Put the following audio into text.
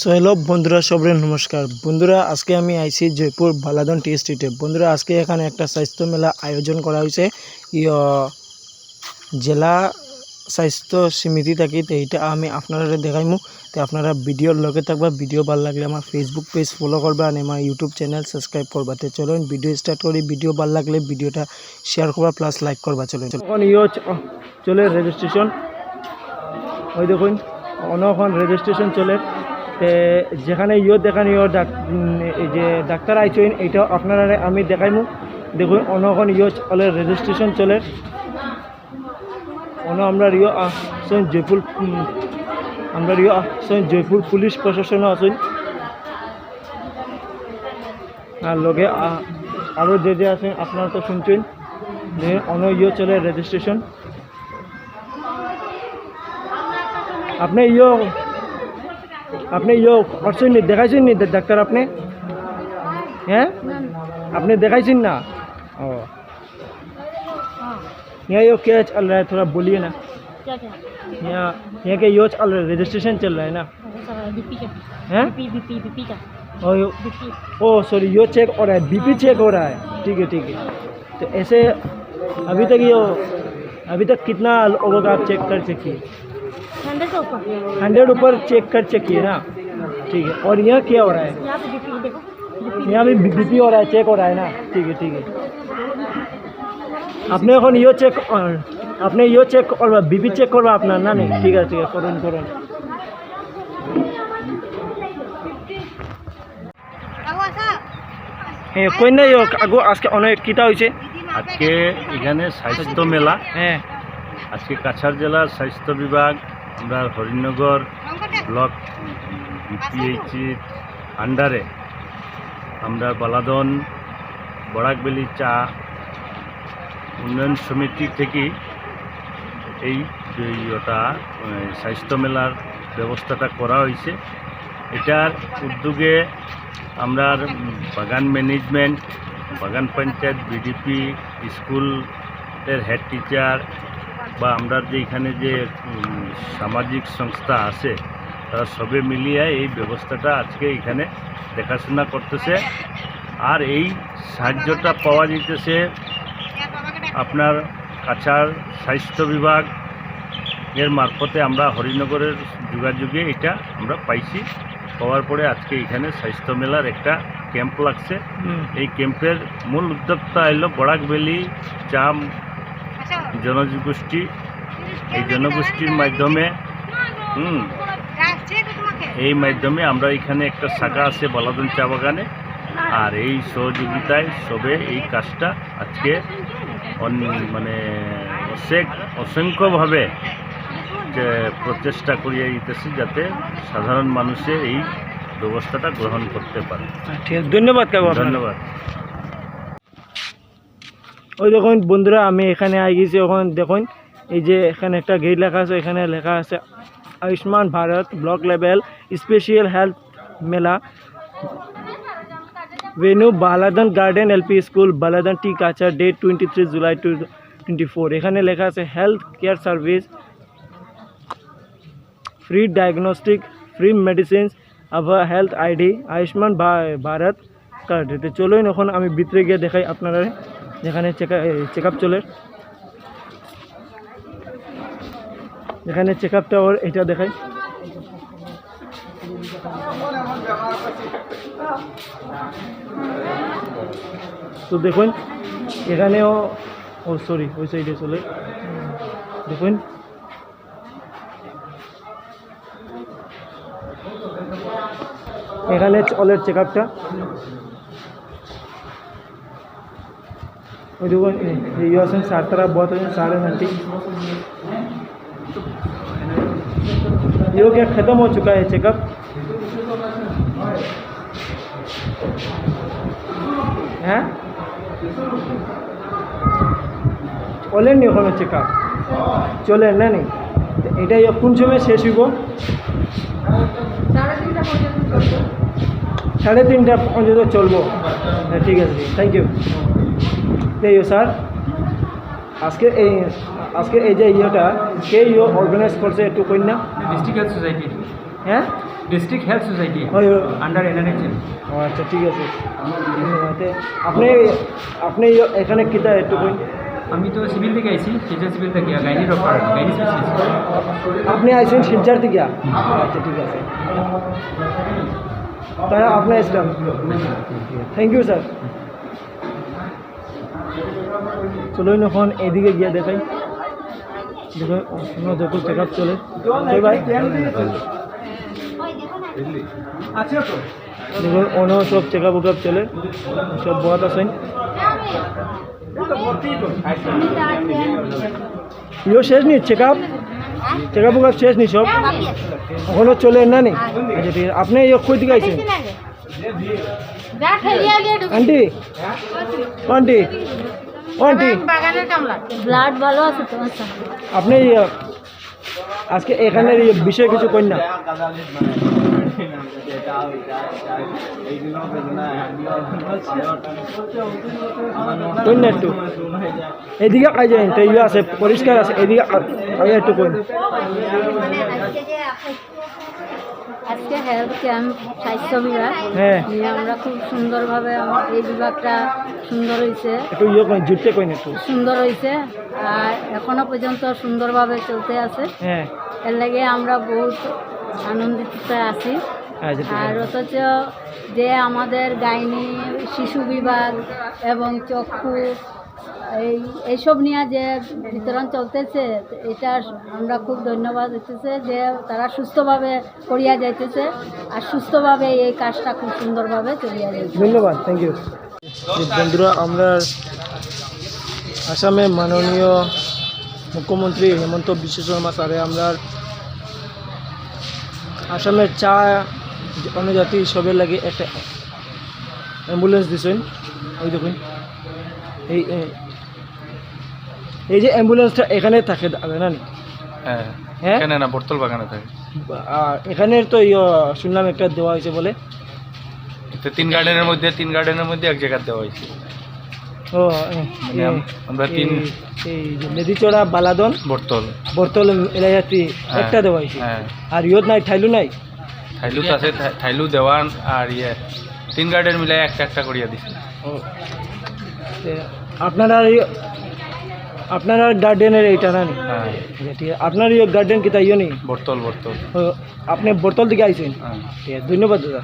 So hello বন্ধুরা সবরে নমস্কার। বন্ধুরা, আজকে আমি আইছি জয়পুর বালাদন টি স্ট্রিটে। বন্ধুরা, আজকে এখানে একটা স্বাস্থ্য মেলা আয়োজন করা হয়েছে। জেলা স্বাস্থ্য সমিতি থাকি, তো এইটা আমি আপনারা দেখাইমু। তো আপনারা ভিডিওর লগে থাকবা, ভিডিও ভালো লাগলে আমার ফেসবুক পেজ ফলো করবা আর আমার ইউটিউব চ্যানেল সাবস্ক্রাইব করবা। তো চলুন, ভিডিও স্টার্ট করি। ভিডিও ভালো লাগলে ভিডিওটা শেয়ার করবা প্লাস লাইক করবা। চলুন এখন ইয়ে চলে রেজিস্ট্রেশন ওই দেখুন, অনখন রেজিস্ট্রেশন চলে। যেখানে ইয়ো দেখান, ইয়ো যে ডাক্তার আইছেন, এইটা আপনারা আমি দেখাইমু। দেখুন অনখন ইয়ো চলে রেজিস্ট্রেশন চলে। অন আমরা ইয়ো আসুন জয়পুর আমরা ইয়ো আসুন জয়পুর পুলিশ প্রশাসনও আসুন আর লগে আরও যে যে আছেন, আপনারা তো শুনছেন। যে অন ইয়ো চলে রেজিস্ট্রেশন আপনি ইয়ো আপনি ইয়ো করছেন নি দেখাইছেন নি ডাক্তার আপনি হ্যাঁ আপনি দেখাইছেন ना ओ यहाँ यो क्या चल रहा है थोड़ा बोलिए ना क्या क्या यहाँ यहाँ के यो चल रहा है रजिस्ट्रेशन चल रहा है ना वो सब बीपी का हैं बीपी बीपी बीपी का और यो बीपी ओ सॉरी यो चेक हो रहा है बीपी चेक हो रहा है ठीक है ठीक है तो ऐसे अभी तक यो अभी तक कितना लोगों का आप चेक कर चुकी हंड्रेड के ऊपर हंड्रेड ऊपर चेक कर चुकी है ना ठीक है और यहाँ क्या हो रहा है यहाँ पे बीपी देखो बीपी यहाँ भी बीपी हो रहा है चेक हो रहा है ना ठीक है ठीक है আপনি এখন ইয়ে চেক আপনি ইয়ে চেক করবা বিপি চেক করবা আপনার না নেই ঠিক আছে ঠিক আছে করুন করুন হ্যাঁ কই না ইয়ে আগু আজকে অনেক কিতা হয়েছে আজকে এখানে স্বাস্থ্য মেলা হ্যাঁ আজকে কাছাড় জেলার স্বাস্থ্য বিভাগ আমরা হরিণনগর ব্লক বিপিএইচির আন্ডারে আমরা বালাদন, বরাকবেলি চা, উন্নয়ন সমিতি থেকে এই ওটা স্বাস্থ্য মেলার ব্যবস্থাটা করা হয়েছে। এটার উদ্যোগে আমরা বাগান ম্যানেজমেন্ট, বাগান পঞ্চায়েত বিডিপি স্কুলের হেড টিচার বা আমরা যে এখানে যে সামাজিক সংস্থা আছে তারা সবে মিলিয়ে এই ব্যবস্থাটা আজকে এখানে দেখাশোনা করতেছে। আর এই সাহায্যটা পাওয়া যেতেছে আপনার কাছার স্বাস্থ্য বিভাগ এর মারফতে আমরা হরিনগরের যোগাযোগে এটা আমরা পাইছি। পাওয়ার পরে আজকে এখানে স্বাস্থ্য মেলার একটা ক্যাম্প লাগছে। এই ক্যাম্পের মূল উদ্যোক্তা এলো বরাক ভ্যালি চাম জনগোষ্ঠী। এই জনগোষ্ঠীর মাধ্যমে হুম এই মাধ্যমে আমরা এখানে একটা শাখা আছে বালাদন চা বাগানে। আর এই সহযোগিতায় সবে এই কাজটা আজকে মানে অসংখ্যভাবে যে প্রচেষ্টা করিয়া দিতেছি যাতে সাধারণ মানুষের এই ব্যবস্থাটা গ্রহণ করতে পারে। ঠিক আছে ধন্যবাদ ধন্যবাদ। ওই দেখুন বন্ধুরা আমি এখানে আই গেছি ওখানে দেখুন এই যে এখানে একটা গেট লেখা আছে এখানে লেখা আছে Ayushman Bharat block level special health mela. Venue Baladhan garden LP school, Baladhan tea Cachar date twenty three July two twenty four এখানে লেখা আছে health care service free diagnostic free medicines আবার health ID Ayushman Bharat card তো চলুন এখন আমি ভিতরে গিয়ে দেখাই আপনারা, যেখানে চেক আপ চলে। এখানে চেক আপটা ওর এটা দেখাই। তো দেখুন, এখানেও, ও সরি ওই সাইডে চলে। দেখুন। এখানে অলের চেক আপটা ওই দেখুন, এই আছেন সারতারা বত আছেন সাড়ে ঘন্টি घंटे ये क्या ख़त्म हो चुका है चेकअप হ্যাঁ চলেন নি ওখানে চেক আপ চলেন না নি তো এটাই কোন সময় শেষ হইব সাড়ে তিনটা পর্যন্ত চলবো হ্যাঁ ঠিক আছে থ্যাংক ইউ এই স্যার আজকে এই আজকে এই যে ইয়েটা কে ইয়ে অর্গানাইজ করছে একটু কই না? ডিস্ট্রিক্ট হেলথ সোসাইটি হ্যাঁ? District health society under NRHM আচ্ছা ঠিক আছে। আপনি আপনি এখানে কিতা একটু কইন? আমি তো সিভিল থেকে আইছি শিলচর সিভিল থেকে গাইনি ডক্টর গাইনি স্পেশালিস্ট আপনি আইছেন শিলচার থেকে? আচ্ছা ঠিক আছে। তাই আপনি আসলাম থ্যাংক ইউ স্যার চলুন এখন এদিকে গিয়ে দেখাই। দেখো দেখো চেক আপ চলে। ভাই দেখো অন্য সব চেক আপ উক চলে। সব বহুত আছেন। ইও শেষ নি চেক আপ চেক আপ উক শেষ নি সব? এখনও চলে না নি? আচ্ছা ঠিক আছে। আপনি ইয়ে কই দিকে আইছেন? আন্টি? আন্টি ও আন্টি বাগানের কামলা। ব্লাড ভালো আছে তো আচ্ছা। আপনি আজকে এখানের বিষয়ে কিছু কই না। কই একটু। এদিকে ইয়ে আছে পরিষ্কার আছে এদিকে একটু কই আজকে হেলথ ক্যাম্প স্বাস্থ্য বিভাগ। হ্যাঁ। নিয়ে আমরা খুব সুন্দরভাবে এই বিভাগটা সুন্দর হয়েছে একটু ইয়ে কই জুটতে কই একটু। সুন্দর হয়েছে আর এখনও পর্যন্ত সুন্দরভাবে চলতে আছে। হ্যাঁ। এর লাগে আমরা বহুত আনন্দিত আছি। আচ্ছা আর অথচ যে আমাদের গাইনি শিশু বিভাগ এবং চক্ষু এই এইসব নিয়ে যে বিতরণ চলতেছে এটা আমরা খুব ধন্যবাদ দিতেছে যে তারা সুস্থভাবে করিয়া যাইতেছে আর সুস্থভাবে এই কাজটা খুব সুন্দরভাবে চলিয়া যাইতেছে। ধন্যবাদ থ্যাংক ইউ বন্ধুরা আমরা আসামে মাননীয় মুখ্যমন্ত্রী হেমন্ত বিশ্ব শর্মা স্যারে আমরা আসামের চা জনজাতি সবের লাগে একটা অ্যাম্বুলেন্স দিছেন। ওই দেখুন। এই এই যে অ্যাম্বুলেন্সটা এখানে থাকে না হ্যাঁ হ্যাঁ? এখানে না বর্তল বাগানে থাকে। আর এখানের তো শুনলাম একটা দেওয়া হয়েছে বলে। তো তিন গার্ডেনের মধ্যে তিন গার্ডেনের মধ্যে এক জায়গায় দেওয়া হয়েছে। ও মানে আমরা তিন- এই নদীচড়া বালাদন বর্তল। বর্তল এলাকাতে হ্যাঁ, একটা দেওয়া হয়েছে। হ্যাঁ। আর ইয়ত নাই ঠাইলু নাই? থাইলু তো আছে থাইলু দেওয়ান আর ইয়ে। তিন গার্ডেন মিলাই একটা একটা করিয়া দিছে। তে আপনারা আপনারা গার্ডেনের এইটা না নি? হ্যাঁ। ঠিক আছে। আপনার ইয়ে গার্ডেন কিতা ইয়ে নেই বর্তল বর্তল আপনি বর্তল দিকে আইছেন? হ্যাঁ। ঠিক আছে ধন্যবাদ দাদা।